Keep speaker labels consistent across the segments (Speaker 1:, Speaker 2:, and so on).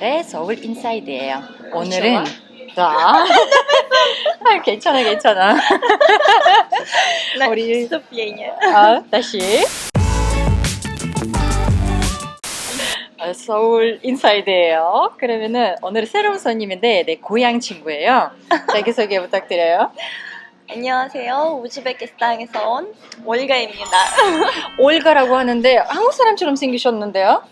Speaker 1: 네, 서울 인사이드예요. 오늘은 자, 아, 괜찮아, 괜찮아. 우리-
Speaker 2: 소피에냐.
Speaker 1: 아, 다시. 아, 서울 인사이드예요. 그러면은 오늘 새로운 손님인데 내 고향 친구예요. 자기 소개 부탁드려요.
Speaker 2: 안녕하세요. 우즈베키스탄에서 온 올가입니다.
Speaker 1: 올가라고 하는데 한국 사람처럼 생기셨는데요.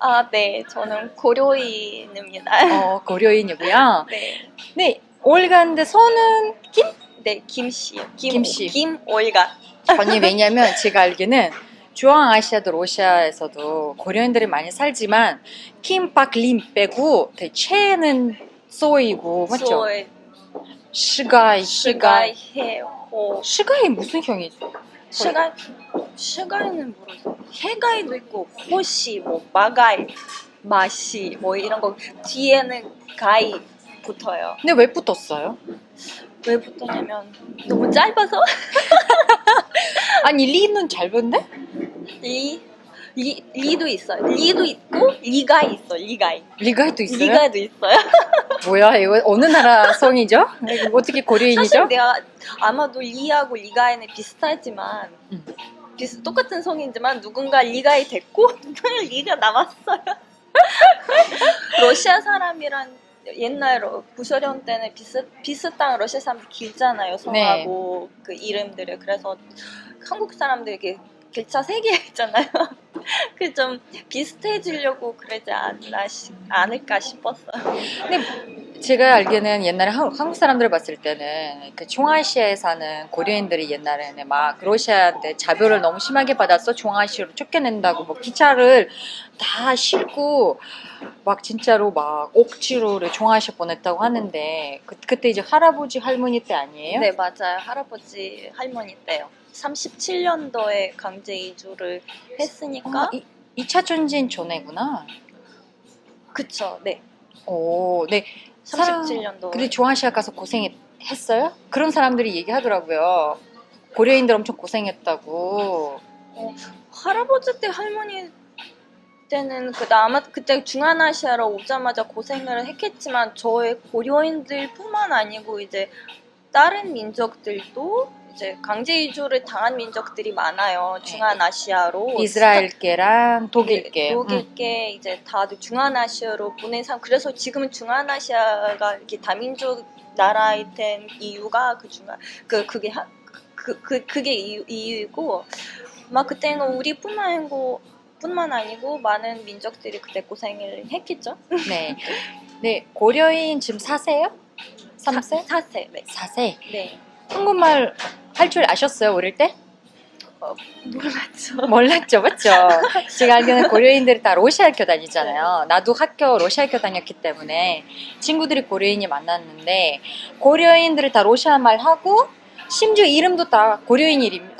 Speaker 2: 아, 네. 저는 고려인입니다.
Speaker 1: 어, 고려인이고요.
Speaker 2: 네.
Speaker 1: 네, 올가인데 손은 김?
Speaker 2: 네, 김씨요. 김,
Speaker 1: 김씨.
Speaker 2: 김올가.
Speaker 1: 아니 왜냐면 제가 알기는 중앙아시아도 러시아에서도 고려인들이 많이 살지만 킴박림 빼고 최는 쏘이고 맞죠?
Speaker 2: 소의
Speaker 1: 시가이 시가이
Speaker 2: 시가이 해호.
Speaker 1: 시가이 무슨 형이죠?
Speaker 2: 시가 시가이는 모르겠어. 해가이도 있고 호시, 뭐 마가이, 마시 뭐 이런 거 뒤에는 가이 붙어요.
Speaker 1: 근데 왜 붙었어요?
Speaker 2: 왜 붙었냐면 너무 짧아서
Speaker 1: 아니 리는 짧은데?
Speaker 2: 리, 리, 리도 있어요. 리도 있고 리가이 있어. 리가이.
Speaker 1: 리가이도 있어요?
Speaker 2: 리가이도 있어요.
Speaker 1: 뭐야 이거 어느 나라 성이죠? 이거 어떻게 고려인이죠?
Speaker 2: 사실 내가 아마도 리하고 리가이는 비슷하지만
Speaker 1: 음.
Speaker 2: 비슷 똑같은 성이지만 누군가 리가이 됐고 누군가 리가 남았어요. 러시아 사람이란 옛날 러- 구소련 때는 비슷 비슷한 러시아 사람들 길잖아요 성하고
Speaker 1: 네.
Speaker 2: 그 이름들을 그래서 한국 사람들 이렇게 글자 세 개 있잖아요. 그 좀 비슷해지려고 그러지 않나 시- 않을까 싶었어요.
Speaker 1: 제가 알기는 옛날에 한국, 한국 사람들을 봤을 때는 그 중앙아시아에 사는 고려인들이 옛날에는 막 러시아한테 자별을 너무 심하게 받아서 중앙아시아로 쫓겨낸다고 뭐 기차를 다 싣고 막 진짜로 막 억지로 중앙아시아 보냈다고 하는데 그, 그때 이제 할아버지 할머니 때 아니에요?
Speaker 2: 네 맞아요 할아버지 할머니 때요 37년도에 강제 이주를 했으니까
Speaker 1: 아, 이, 2차 전쟁 전에구나.
Speaker 2: 그쵸 네
Speaker 1: 오, 네. 사람-
Speaker 2: 37년도
Speaker 1: 근데 중앙아시아 가서 고생했어요? 그런 사람들이 얘기하더라고요. 고려인들 엄청 고생했다고.
Speaker 2: 할아버지 때 할머니 때는 그 아마 그때 중앙아시아로 오자마자 고생을 했겠지만 저의 고려인들뿐만 아니고 이제 다른 민족들도 이제 강제 이주를 당한 민족들이 많아요 중앙아시아로
Speaker 1: 이스라엘계랑 독일계.
Speaker 2: 네, 독일계 이제 다들 중앙아시아로 보낸 사람 그래서 지금은 중앙아시아가 이렇게 다민족 나라이 된 이유가 그 중간 그 그게 하, 그, 그 그게 이유, 이유이고 막 그때는 우리뿐만 아니고 뿐만 아니고 많은 민족들이 그때 고생을 했겠죠.
Speaker 1: 음. 네. 네, 고려인 지금 사세요? 3세?
Speaker 2: 사, 세 네.
Speaker 1: 4세.
Speaker 2: 네.
Speaker 1: 한국말 할 줄 아셨어요, 어릴 때?
Speaker 2: 몰랐죠.
Speaker 1: 몰랐죠, 맞죠? 제가 알기로는 고려인들이 다 러시아 학교 다니잖아요. 나도 학교, 러시아 학교 다녔기 때문에 친구들이 고려인이 만났는데, 고려인들이 다 러시아 말 하고, 심지어 이름도 다 고려인 이름,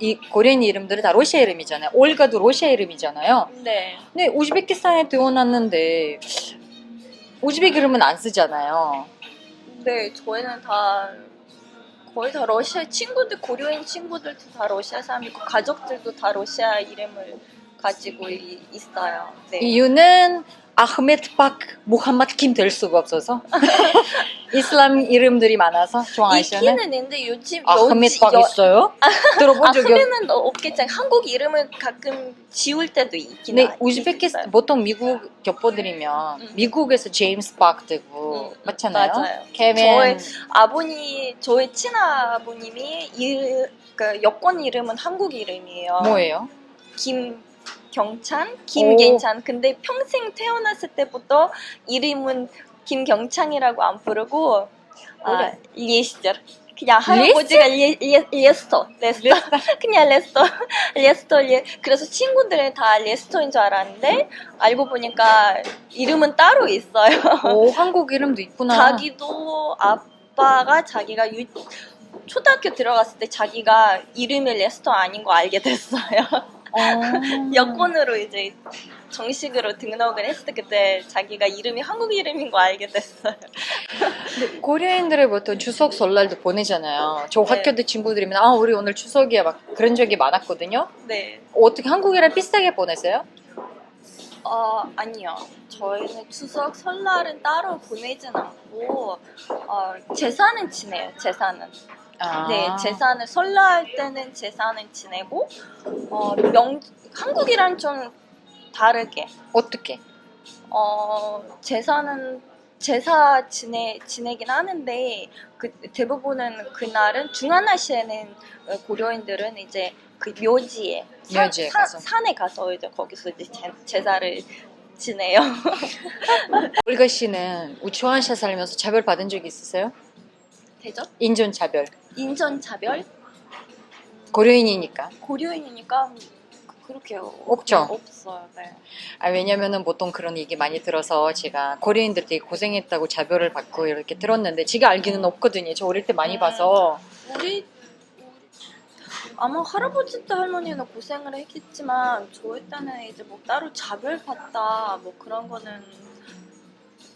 Speaker 1: 이 고려인 이름들이 다 러시아 이름이잖아요. 올가도 러시아 이름이잖아요.
Speaker 2: 네.
Speaker 1: 근데 우즈베키스탄에 태어났는데, 우즈베크 이름은 안 쓰잖아요.
Speaker 2: 네, 저희는 다 거의 다 러시아 친구들 고려인 친구들도 다 러시아 사람이고 가족들도 다 러시아 이름을 가지고 이- 있어요. 네.
Speaker 1: 이유는 아흐메트 박 무함마드 김될 수가 없어서 이슬람 이름들이 많아서 중앙아시아는
Speaker 2: 있기는 있는데 요즘
Speaker 1: 아흐메트 박
Speaker 2: 여-
Speaker 1: 있어요? 들어본 적이 없.
Speaker 2: 아흐메는 없겠지. 한국 이름을 가끔 지울 때도 있긴
Speaker 1: 네,
Speaker 2: 하-
Speaker 1: 우즈베키스탄
Speaker 2: 있어요.
Speaker 1: 보통 미국 겹버들이면
Speaker 2: 음.
Speaker 1: 미국에서 제임스 박 되고
Speaker 2: 음,
Speaker 1: 맞잖아요.
Speaker 2: 맞아요.
Speaker 1: 케멘
Speaker 2: 아버님, 저희 친아버님이 이, 그 여권 이름은 한국 이름이에요.
Speaker 1: 뭐예요?
Speaker 2: 김 경찬, 김계찬. 근데 평생 태어났을 때부터 이름은 김경찬이라고 안 부르고 아,
Speaker 1: 그래.
Speaker 2: 리에시절. 그냥 할아버지가 리, 리, 레스터, 레스터, 그냥 레스터, 레스터, 레. 그래서 친구들은 다 레스터인 줄 알았는데 알고 보니까 이름은 따로 있어요.
Speaker 1: 오 한국 이름도 있구나.
Speaker 2: 자기도 아빠가 자기가 유, 초등학교 들어갔을 때 자기가 이름이 레스터 아닌 거 알게 됐어요.
Speaker 1: 어.
Speaker 2: 여권으로 이제 정식으로 등록을 했을 때 그때 자기가 이름이 한국 이름인 거 알게 됐어요.
Speaker 1: 고려인들이 보통 추석 설날도 보내잖아요. 저
Speaker 2: 네.
Speaker 1: 학교 때 친구들이면 아 우리 오늘 추석이야 막 그런 적이 많았거든요.
Speaker 2: 네.
Speaker 1: 어떻게 한국이랑 비슷하게 보내세요?
Speaker 2: 어 아니요. 저희는 추석 설날은 따로 보내진 않고 어, 제사는 지내요. 제사는.
Speaker 1: 아.
Speaker 2: 네, 제사는 설날 때는 제사는 지내고 어, 명 한국이랑 좀 다르게
Speaker 1: 어떻게?
Speaker 2: 어, 제사는 제사 지내 지내긴 하는데 그 대부분은 그날은 중앙아시아는 어, 고려인들은 이제 그 묘지에 산-
Speaker 1: 묘지에
Speaker 2: 산-
Speaker 1: 가서.
Speaker 2: 산에 가서 이제 거기서 이제 제, 제사를 지내요.
Speaker 1: 올가 씨는 우추한시아 살면서 차별 받은 적 있으세요?
Speaker 2: 되죠?
Speaker 1: 인종 차별.
Speaker 2: 인전 차별
Speaker 1: 고려인이니까.
Speaker 2: 고려인이니까 그- 그렇게
Speaker 1: 없죠?
Speaker 2: 없어요. 네.
Speaker 1: 아, 왜냐면은 보통 그런 얘기 많이 들어서 제가 고려인들 되게 고생했다고 자별을 받고 이렇게 들었는데 제가 알기는 없거든요. 저 어릴 때 많이
Speaker 2: 음.
Speaker 1: 봐서.
Speaker 2: 우리 아마 할아버지 때 할머니는 고생을 했겠지만 저희 때는 이제 뭐 따로 차별받다 뭐 그런 거는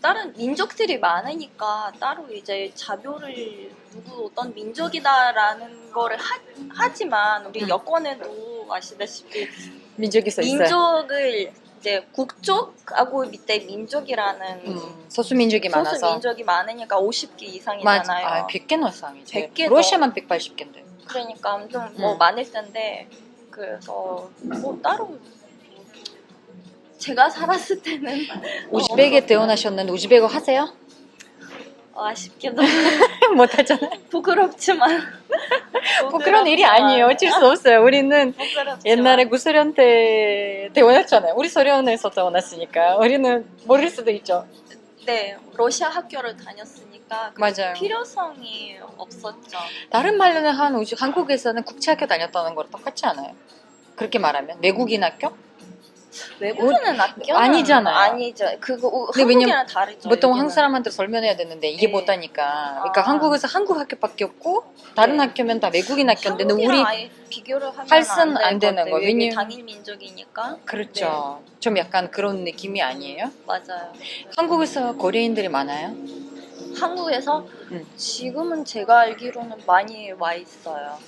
Speaker 2: 다른 민족들이 많으니까 따로 이제 자별을 누구 어떤 민족이다라는 거를 하, 하지만 우리
Speaker 1: 음.
Speaker 2: 여권에도 아시다시피
Speaker 1: 민족이 써 있어요.
Speaker 2: 민족을 이제 국족하고 밑에 민족이라는
Speaker 1: 음, 소수 민족이 많아서.
Speaker 2: 소수 민족이 많으니까 50개
Speaker 1: 맞,
Speaker 2: 이상이잖아요.
Speaker 1: 아, 100개 넘상이지.
Speaker 2: 100개
Speaker 1: 러시아만 180개인데.
Speaker 2: 그러니까 좀뭐
Speaker 1: 음.
Speaker 2: 많을 텐데 그래서 뭐 따로 제가 살았을 때는
Speaker 1: 우즈벡에 태어나셨는데 우즈벡어 하세요?
Speaker 2: 어, 아쉽게도
Speaker 1: 못하잖아요.
Speaker 2: 부끄럽지만
Speaker 1: 부끄러운 일이 아니에요. 어쩔 수 없어요. 우리는
Speaker 2: 부끄럽지만
Speaker 1: 옛날에 구소련 때 태어났잖아요. 우리 소련에서 태어났으니까 우리는 모를 수도 있죠.
Speaker 2: 네 러시아 학교를 다녔으니까 그
Speaker 1: 맞아요.
Speaker 2: 필요성이 없었죠.
Speaker 1: 다른 말로는 한 우주, 한국에서는 국제학교 다녔다는 거랑 똑같지 않아요? 그렇게 말하면 외국인 학교?
Speaker 2: 외국인은 학교
Speaker 1: 아니잖아요.
Speaker 2: 아니죠. 그거
Speaker 1: 근데
Speaker 2: 한국이랑 다르죠.
Speaker 1: 보통. 한국 사람한테 설명해야 되는데 이게
Speaker 2: 네.
Speaker 1: 못하니까. 그러니까
Speaker 2: 아.
Speaker 1: 한국에서 한국 학교밖에 없고 다른
Speaker 2: 네.
Speaker 1: 학교면 다 외국인 학교인데 우리
Speaker 2: 비교를 하면
Speaker 1: 할
Speaker 2: 안, 안될
Speaker 1: 되는
Speaker 2: 것
Speaker 1: 거. 왜냐면-
Speaker 2: 당일 민족이니까
Speaker 1: 그렇죠. 좀 약간 그런 느낌이 아니에요?
Speaker 2: 맞아요.
Speaker 1: 한국에서 코리아인들이 많아요?
Speaker 2: 한국에서
Speaker 1: 음.
Speaker 2: 지금은 제가 알기로는 많이 와 있어요.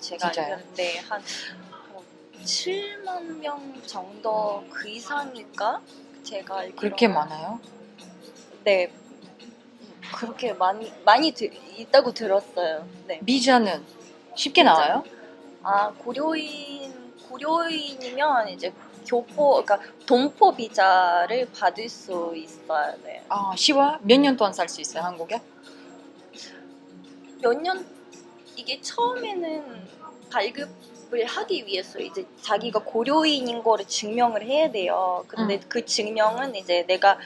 Speaker 2: 제가
Speaker 1: 진짜요?
Speaker 2: 알기로는 한 뭐, 7만 명 정도 그 이상일까? 제가 알기로
Speaker 1: 그렇게 많아요?
Speaker 2: 네. 그렇게 많이 많이 드, 있다고 들었어요. 네.
Speaker 1: 비자는 쉽게
Speaker 2: 비자.
Speaker 1: 나와요?
Speaker 2: 아 고려인 고려인이면 이제 교포 그러니까 동포 비자를 받을 수 있어요. 네.
Speaker 1: 아, 쉬워? 몇 년 동안 살 수 있어요, 한국에?
Speaker 2: 몇 년 이게 처음에는 발급 을 하기 위해서 이제 자기가 고려인인 거를 증명을 해야 돼요. 근데
Speaker 1: 음.
Speaker 2: 그 증명은 이제 내가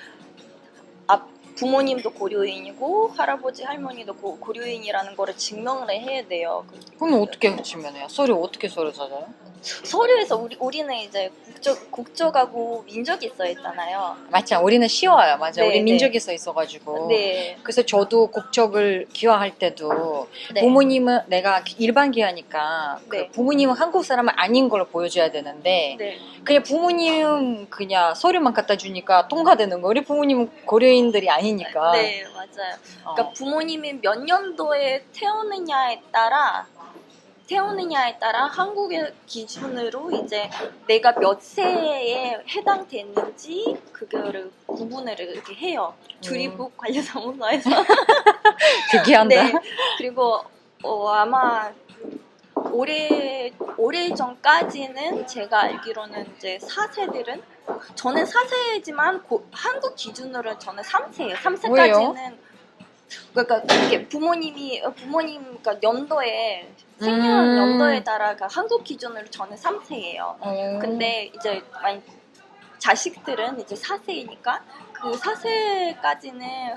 Speaker 2: 앞 부모님도 고려인이고 할아버지 할머니도 고, 고려인이라는 거를 증명을 해야 돼요. 그
Speaker 1: 그럼 어떻게 주면해요? 서류 어떻게 서류 찾아요?
Speaker 2: 서류에서 우리 우리는 이제 국적 국적하고 민족이 써 있잖아요.
Speaker 1: 맞죠? 우리는 쉬워요. 맞아.
Speaker 2: 네,
Speaker 1: 우리
Speaker 2: 네.
Speaker 1: 민족에 써 있어가지고.
Speaker 2: 네.
Speaker 1: 그래서 저도 국적을 기화할 때도
Speaker 2: 네.
Speaker 1: 부모님은 내가 일반 기하니까 그
Speaker 2: 네.
Speaker 1: 부모님은 한국 사람은 아닌 걸 보여줘야 되는데
Speaker 2: 네.
Speaker 1: 그냥 부모님 그냥 서류만 갖다 주니까 통과되는 거. 우리 부모님은 고려인들이 아니니까.
Speaker 2: 네, 맞아요.
Speaker 1: 어.
Speaker 2: 그러니까 부모님이 몇 년도에 태어느냐에 따라 태어느냐에 따라 한국의 기준으로 이제 내가 몇 세에 해당됐는지 그거를 구분을 이렇게 해요. 주립국 관리사무소에서.
Speaker 1: 특이한다.
Speaker 2: 네. 그리고 어, 아마 올해 올해 전까지는 제가 알기로는 이제 4세들은 저는 4세지만 한국 기준으로 저는 3세예요. 3세까지는 그러니까 이게 부모님이 어, 부모님 그러니까 연도에 생년
Speaker 1: 음.
Speaker 2: 연도에 따라 그 한국 기준으로 저는 3세예요.
Speaker 1: 어.
Speaker 2: 근데 이제 만 자식들은 이제 4세이니까 그 4세까지는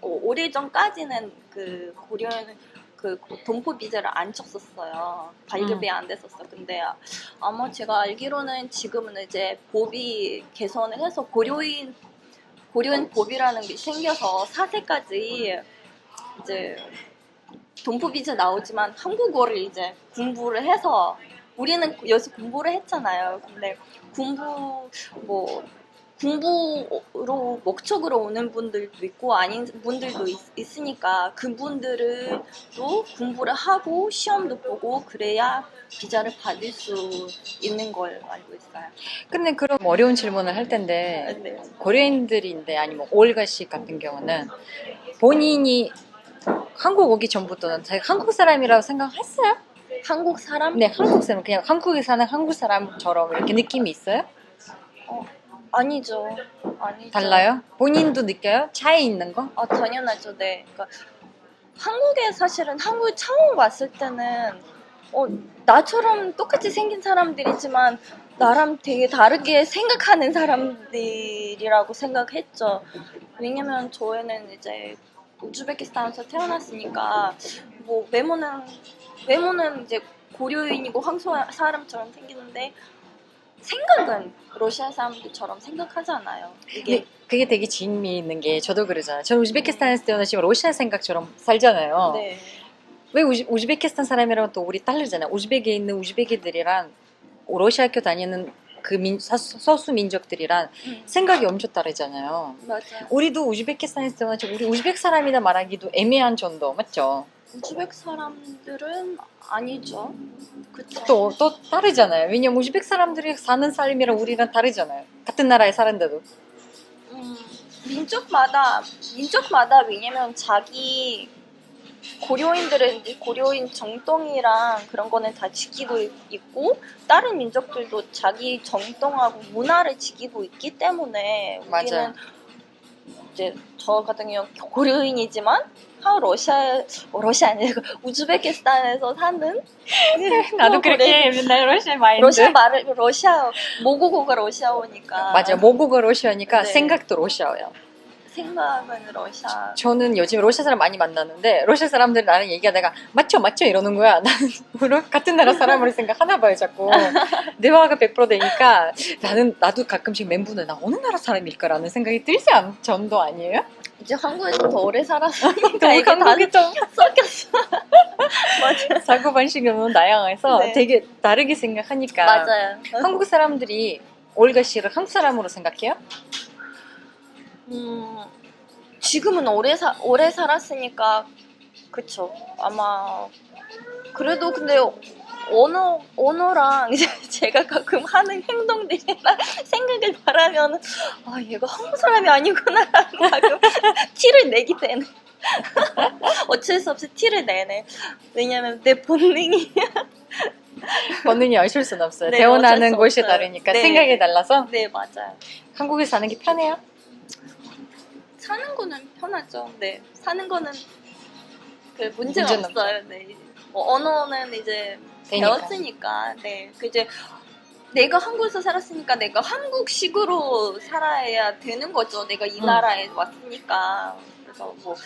Speaker 2: 오래 전까지는 그 고려는 그 동포 비자를 안 쳤었어요. 발급이 안 됐었어. 근데 아마 제가 알기로는 지금은 이제 법이 개선을 해서 고려인 고려인 법이라는 게 생겨서 4세까지 이제 동포 비자 나오지만 한국어를 이제 공부를 해서 우리는 여기서 공부를 했잖아요. 근데 공부 뭐 공부로 목적으로 오는 분들도 있고 아닌 분들도 있, 있으니까 그분들은 또 공부를 하고 시험도 보고 그래야 비자를 받을 수 있는 걸 알고 있어요.
Speaker 1: 근데 그런 어려운 질문을 할 텐데
Speaker 2: 네.
Speaker 1: 고려인들인데 아니면 올가 씨 같은 경우는 본인이 한국 오기 전부터는 자기가 한국 사람이라고 생각했어요?
Speaker 2: 한국 사람?
Speaker 1: 네, 한국 사람 그냥 한국에 사는 한국 사람처럼 이렇게 느낌이 있어요?
Speaker 2: 아니죠. 아니죠.
Speaker 1: 달라요? 본인도 느껴요? 차이 있는 거?
Speaker 2: 아 당연하죠. 네. 그러니까 한국에 사실은 한국에 처음 왔을 때는 어, 나처럼 똑같이 생긴 사람들이지만 나랑 되게 다르게 생각하는 사람들이라고 생각했죠. 왜냐면 저희는 이제 우즈베키스탄에서 태어났으니까 뭐 외모는 외모는 이제 고려인이고 황소 사람처럼 생기는데 생각은 러시아 사람들처럼 생각하잖아요. 이게
Speaker 1: 네, 그게 되게 재미있는 게 저도 그러잖아요. 저는 우즈베키스탄에서 태어나지만 러시아 생각처럼 살잖아요.
Speaker 2: 네.
Speaker 1: 왜 우즈, 우즈베키스탄 사람이랑 또 우리 다르잖아요. 우즈베키에 있는 우즈베키들이랑 러시아 학교 다니는 그 민, 사- 서수 민족들이랑
Speaker 2: 음,
Speaker 1: 생각이 엄청 다르잖아요.
Speaker 2: 맞아요.
Speaker 1: 우리도 우즈베키스탄에서 태어나지 우리 우즈베크 사람이다 말하기도 애매한 정도 맞죠?
Speaker 2: 우즈벡 사람들은 아니죠. 그쵸?
Speaker 1: 또, 또 다르잖아요. 왜냐면 우즈베크 사람들이 사는 삶이랑 우리랑 다르잖아요. 같은 나라에 사는데도.
Speaker 2: 음, 민족마다 민족마다 왜냐면 자기 고려인들은 고려인 정통이랑 그런 거는 다 지키고 있- 있고 다른 민족들도 자기 정통하고 문화를 지키고 있기 때문에 우리는
Speaker 1: 맞아요.
Speaker 2: 이제 저 같은 경우 고려인이지만 한 러시아 어, 러시아 아니고 우즈베키스탄에서 사는
Speaker 1: 나도 그렇게 맨날 러시아 마인드.
Speaker 2: 러시아 말을 러시아 모국어가 러시아어니까
Speaker 1: 맞아요. 모국어 러시아니까
Speaker 2: 네.
Speaker 1: 생각도 러시아예요.
Speaker 2: 생각은 러시아
Speaker 1: 저는 요즘 러시아 사람 많이 만나는데 러시아 사람들 나랑 얘기하다가 맞죠 맞죠 이러는 거야. 나는 같은 나라 사람으로 생각하나 봐요 자꾸. 대화가 100% 되니까 나는 나도 가끔씩 멘붕은 나 어느 나라 사람일까라는 생각이 들지 않 정도 아니에요?
Speaker 2: 이제 한국에서 더 오래 살았으니까 이게 다
Speaker 1: 한국이 좀
Speaker 2: 섞였어. 맞아요.
Speaker 1: 방식이 너무 다양해서
Speaker 2: 네.
Speaker 1: 되게 다르게 생각하니까
Speaker 2: 맞아요.
Speaker 1: 한국 사람들이 올가 씨를 한국 사람으로 생각해요?
Speaker 2: 음, 지금은 오래 사 오래 살았으니까 그쵸. 아마 그래도 근데 언어 언어랑 이제 제가 가끔 하는 행동들이나 생각을 말하면 아 얘가 한국 사람이 아니구나라고 가끔 티를 내게 되네. 어쩔 수 없이 티를 내네. 왜냐면 내 본능이
Speaker 1: 본인이 어쩔 수는 없어요.
Speaker 2: 네, 수
Speaker 1: 곳이
Speaker 2: 없어요.
Speaker 1: 다르니까
Speaker 2: 네.
Speaker 1: 생각이 달라서
Speaker 2: 네 맞아요.
Speaker 1: 한국에 사는 게 편해요?
Speaker 2: 사는 거는 편하죠. 네, 사는 거는 그 문제가
Speaker 1: 문제는
Speaker 2: 없어요. 네, 뭐 언어는 이제
Speaker 1: 되니까.
Speaker 2: 배웠으니까, 네, 그 이제 내가 한국에서 살았으니까 내가 한국식으로 살아야 되는 거죠. 내가 이
Speaker 1: 음.
Speaker 2: 나라에 왔으니까. 그래서 뭐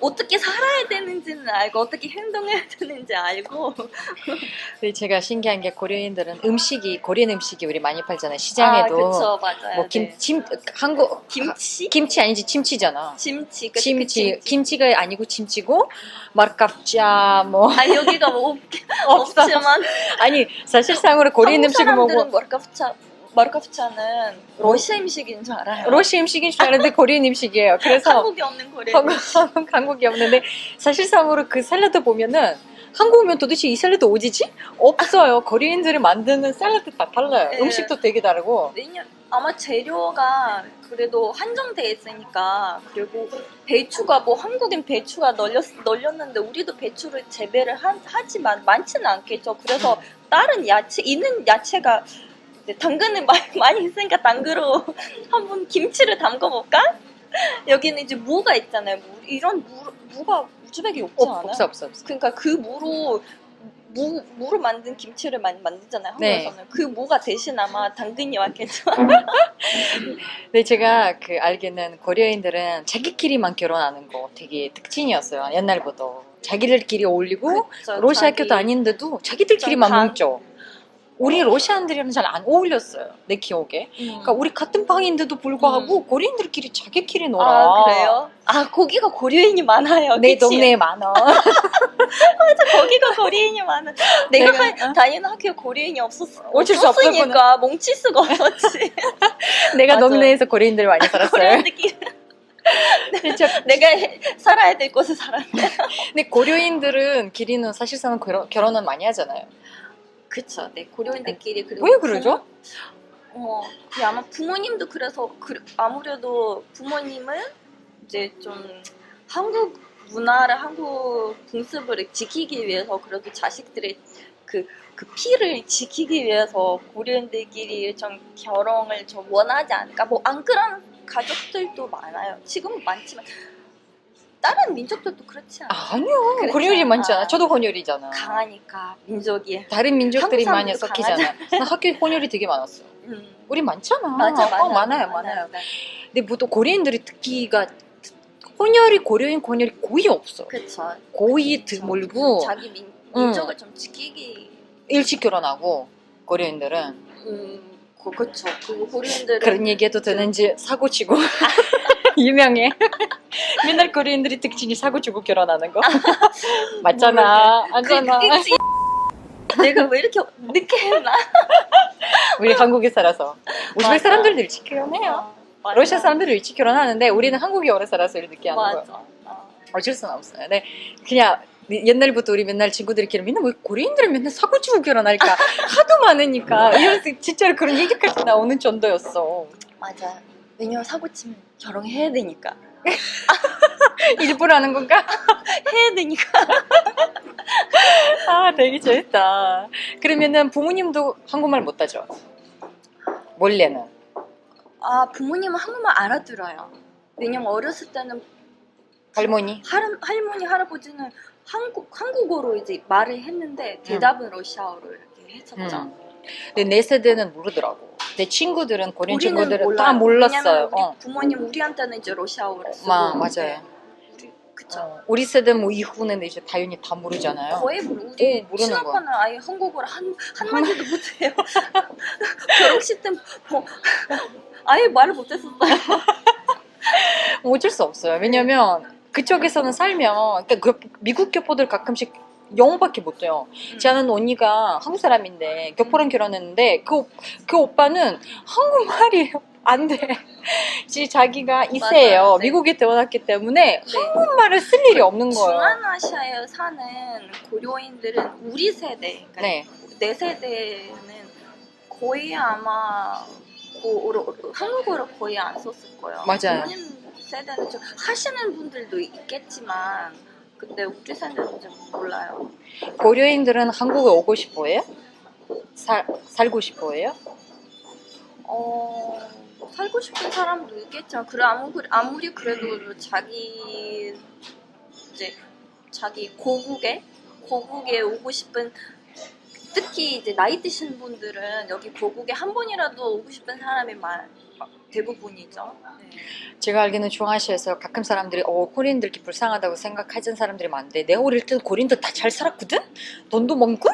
Speaker 2: 어떻게 살아야 되는지는 알고 어떻게 행동해야 되는지 알고.
Speaker 1: 제가 신기한 게 고려인들은 음식이 고리안 음식이 우리 많이 팔잖아요.
Speaker 2: 아,
Speaker 1: 시장에도
Speaker 2: 그쵸, 맞아요.
Speaker 1: 뭐
Speaker 2: 네.
Speaker 1: 김, 침 한국
Speaker 2: 김치,
Speaker 1: 김치 아니지 침치잖아.
Speaker 2: 김치, 그치,
Speaker 1: 침치
Speaker 2: 그치.
Speaker 1: 김치 가 아니고 침치고 마르카프자 뭐
Speaker 2: 아 여기가 뭐 없. 없지만
Speaker 1: 아니 사실상으로
Speaker 2: 한국
Speaker 1: 음식을 먹고
Speaker 2: 마르카 프차 마르카프차는 러시아 음식인 줄 알아요.
Speaker 1: 러시아 음식인 줄 알았는데 고리안 음식이에요. 그래서
Speaker 2: 한국에 없는 거래.
Speaker 1: 한국, 한국, 한국이 없는데 사실상으로 그 샐러드 보면은 한국 오면 도대체 이 샐러드 어디지? 없어요. 거리인들이 만드는 샐러드 다 달라요.
Speaker 2: 네.
Speaker 1: 음식도 되게 다르고.
Speaker 2: 아마 재료가 그래도 한정돼 있으니까 그리고 배추가 뭐 한국엔 배추가 널렸 널렸는데 우리도 배추를 재배를 하, 하지만 많지는 않겠죠. 그래서 다른 야채 있는 야채가 당근을 많이, 있으니까 당근으로 한번 김치를 담궈 볼까? 여기는 이제 무가 있잖아요. 무, 이런 무, 무가 우즈벡에 없지
Speaker 1: 없,
Speaker 2: 않아요?
Speaker 1: 없어 없어 없어.
Speaker 2: 그러니까 그 무로 무, 무로 만든 김치를 많이 만들잖아요
Speaker 1: 네.
Speaker 2: 한국에서는 그 무가 대신 아마 당근이 왔겠죠
Speaker 1: 근데 제가 그 알기는 고려인들은 자기끼리만 결혼하는 거 되게 특징이었어요. 옛날부터. 자기들끼리 어울리고
Speaker 2: 그쵸,
Speaker 1: 러시아
Speaker 2: 자기-
Speaker 1: 학교도 아닌데도 자기들끼리만
Speaker 2: 방-
Speaker 1: 뭉쳐. 우리 러시아인들이랑 잘 안 어울렸어요. 내 기억에.
Speaker 2: 음.
Speaker 1: 그러니까 우리 같은 방인데도 불구하고 고려인들끼리 자기끼리 놀아.
Speaker 2: 아 그래요? 아 거기가 고려인이 많아요
Speaker 1: 내
Speaker 2: 그치?
Speaker 1: 동네에 많아.
Speaker 2: 맞아 거기가 고려인이 많아. 내가
Speaker 1: 내가,
Speaker 2: 하-
Speaker 1: 어?
Speaker 2: 다니는 학교에 고려인이 없었
Speaker 1: 어쩔 수
Speaker 2: 없었으니까 뭉칠 수가 없었지.
Speaker 1: 내가
Speaker 2: 맞아요.
Speaker 1: 동네에서 고려인들 많이 살았어요.
Speaker 2: 고려인들끼리. 내가 해- 살아야 될 곳에 살았네.
Speaker 1: 근데 고려인들은 길이는 사실상 결혼, 결혼은 많이 하잖아요.
Speaker 2: 그쵸. 네 고려인들끼리 그리고
Speaker 1: 왜 그러죠?
Speaker 2: 부모- 어, 근데 아마 부모님도 그래서 그, 아무래도 부모님은 이제 좀 한국 문화를 한국 풍습을 지키기 위해서 그래도 자식들의 그, 그 피를 지키기 위해서 고려인들끼리 좀 결혼을 좀 원하지 않을까 뭐 안 그런 가족들도 많아요 지금은 많지만 다른 민족들도 그렇지 않아요
Speaker 1: 아니요.
Speaker 2: 않아.
Speaker 1: 많잖아. 저도 혼혈이잖아.
Speaker 2: 강하니까 민족이
Speaker 1: 다른 민족들이
Speaker 2: 한국
Speaker 1: 많이
Speaker 2: 사람들도
Speaker 1: 섞이잖아. 나 학교에 혼혈이 되게 많았어.
Speaker 2: 음.
Speaker 1: 우리 많잖아.
Speaker 2: 맞아 맞아
Speaker 1: 어, 많아요, 많아요. 근데 보통 고려인들이 듣기가 혼혈이 고려인 혼혈이 거의 없어.
Speaker 2: 그쵸
Speaker 1: 거의 드물고
Speaker 2: 자기 민,
Speaker 1: 응.
Speaker 2: 민족을 좀 지키기
Speaker 1: 일찍 결혼하고 고려인들은
Speaker 2: 음, 그, 그쵸. 그리고 고려인들은
Speaker 1: 그런 얘기해도 되는지 사고 치고 유명해. 맨날 고려인들이 특징이 사고 치고 결혼하는 거 맞잖아.
Speaker 2: 그,
Speaker 1: 맞잖아.
Speaker 2: 그치. 내가 왜 이렇게 늦게 했나?
Speaker 1: 우리 한국에 살아서 우즈벡. 사람들도 일찍 결혼해요.
Speaker 2: 맞아.
Speaker 1: 러시아 사람들도 일찍 결혼하는데 우리는 한국에 오래 살아서 이렇게 늦게 하는 거예요.
Speaker 2: 어.
Speaker 1: 어쩔 수는 없어요. 네, 그냥 옛날부터 우리 맨날 친구들끼리 맨날 왜 고려인들은 맨날 사고 치고 결혼할까 하도 많으니까 이래서 진짜로 그런 얘기까지 나오는 정도였어.
Speaker 2: 맞아. 왜냐면 사고 치면 결혼해야 되니까.
Speaker 1: 일부러 하는 건가?
Speaker 2: 해야 되니까.
Speaker 1: 아, 되게 재밌다. 그러면은 부모님도 한국말 못하죠? 원래는.
Speaker 2: 아 부모님은 한국말 알아들어요. 왜냐면 어렸을 때는
Speaker 1: 할머니?
Speaker 2: 할, 할머니 할아버지는 한국 한국어로 이제 말을 했는데 대답은 러시아어로 이렇게 했었죠.
Speaker 1: 음. 근데 내 세대는 모르더라고. 내 친구들은
Speaker 2: 우리는
Speaker 1: 친구들은
Speaker 2: 몰라요.
Speaker 1: 다 몰랐어요.
Speaker 2: 우리
Speaker 1: 어.
Speaker 2: 부모님 우리한테는 이제 러시아어를 쓰고
Speaker 1: 마, 맞아요.
Speaker 2: 네. 우리, 그쵸.
Speaker 1: 어, 우리 세대 뭐 이후는 이제 당연히 다 모르잖아요.
Speaker 2: 거의 모르 우리
Speaker 1: 어, 모르는
Speaker 2: 친오빠는 아예 한국어를 한 한마디도 못해요. 결혼식 때 뭐, 아예 말을 못했었어요.
Speaker 1: 어쩔 수 없어요. 왜냐면 그쪽에서는 살면 그러니까 그 미국 교포들 가끔씩 영어밖에 못해요.
Speaker 2: 음.
Speaker 1: 저는 언니가 한국 사람인데 교포랑 결혼했는데 그, 오- 그 오빠는 한국말이 안 돼. 지 자기가 이세예요.
Speaker 2: 맞아요. 네.
Speaker 1: 미국에 태어났기 때문에
Speaker 2: 네.
Speaker 1: 한국말을 쓸 일이 없는 거예요.
Speaker 2: 중앙아시아에 사는 고려인들은 우리 세대, 그러니까
Speaker 1: 네.
Speaker 2: 내 세대는 거의 아마 고, 한국어를 거의 안 썼을 거예요.
Speaker 1: 맞아요.
Speaker 2: 부모님 세대는 좀 하시는 분들도 있겠지만 근데 우리 세대는 좀 몰라요.
Speaker 1: 고려인들은 한국에 오고 싶어해요? 살 살고 싶어해요?
Speaker 2: 어 살고 싶은 사람도 있겠죠. 그래 아무리 아무리 그래도 자기 이제 자기 고국에 고국에 오고 싶은 특히 이제 나이 드신 분들은 여기 고국에 한 번이라도 오고 싶은 사람이 말 대부분이죠. 네.
Speaker 1: 제가 알기로는 중앙아시아에서 가끔 사람들이 어 코리인들 이렇게 불쌍하다고 생각하는 사람들이 많은데 내가 어릴 때 코리인들 다 잘 살았거든? 돈도 많고?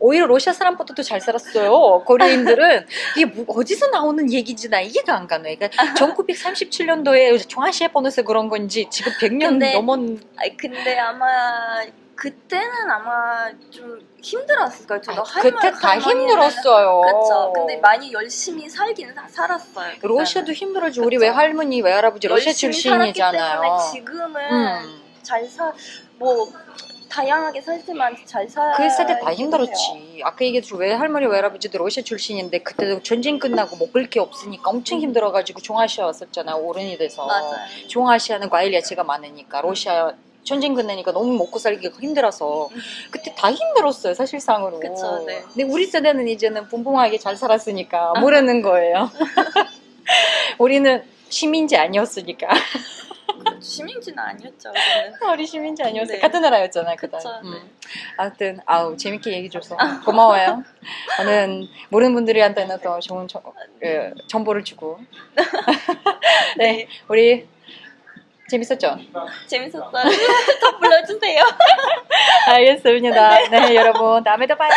Speaker 1: 오히려 러시아 사람보다 더잘 살았어요. 코리인들은 이게 뭐- 어디서 나오는 얘기인지 나 이해가 안 가네. 그러니까 1933년도에 중앙아시아 번호서 그런 건지 지금 100년
Speaker 2: 근데-
Speaker 1: 넘은
Speaker 2: 근데 아마 그때는 아마 좀 힘들었을 거예요. 저도
Speaker 1: 아, 그때 다 힘들었어요.
Speaker 2: 그렇죠. 근데 많이 열심히 살긴 사- 살았어요. 그때는.
Speaker 1: 러시아도 힘들어지. 우리. 외할머니, 외할아버지 러시아 출신이잖아요.
Speaker 2: 때문에 지금은
Speaker 1: 음.
Speaker 2: 잘 사, 뭐 다양하게 살지만 잘 살.
Speaker 1: 그 세대 다 힘들었지. 아까 얘기했듯이 외할머니, 외할아버지도 러시아 출신인데 그때도 전쟁 끝나고 먹을 게 없으니까 엄청 힘들어가지고 중아시아 왔었잖아. 어른이 돼서.
Speaker 2: 맞아요.
Speaker 1: 중아시아는 과일 야채가 많으니까 러시아 전쟁 끝나니까 너무 먹고 살기가 힘들어서
Speaker 2: 음.
Speaker 1: 그때 다 힘들었어요 사실상으로.
Speaker 2: 그쵸, 네.
Speaker 1: 근데 우리 세대는 이제는 붕붕하게 잘 살았으니까 모르는 거예요. 우리는 시민지 아니었으니까.
Speaker 2: 시민지는 아니었죠. 우리는.
Speaker 1: 우리 시민지 아니었어요.
Speaker 2: 네.
Speaker 1: 같은 나라였잖아요 그때.
Speaker 2: 그쵸,
Speaker 1: 음.
Speaker 2: 네.
Speaker 1: 아무튼 아우 재밌게 얘기 줘서 고마워요. 저는 모르는 분들한테는 더 좋은 정, 그, 정보를 주고. 네, 우리 재밌었죠?
Speaker 2: 재밌었어요. 더 불러주세요.
Speaker 1: 알겠습니다. 네, 여러분 다음에 또 봐요.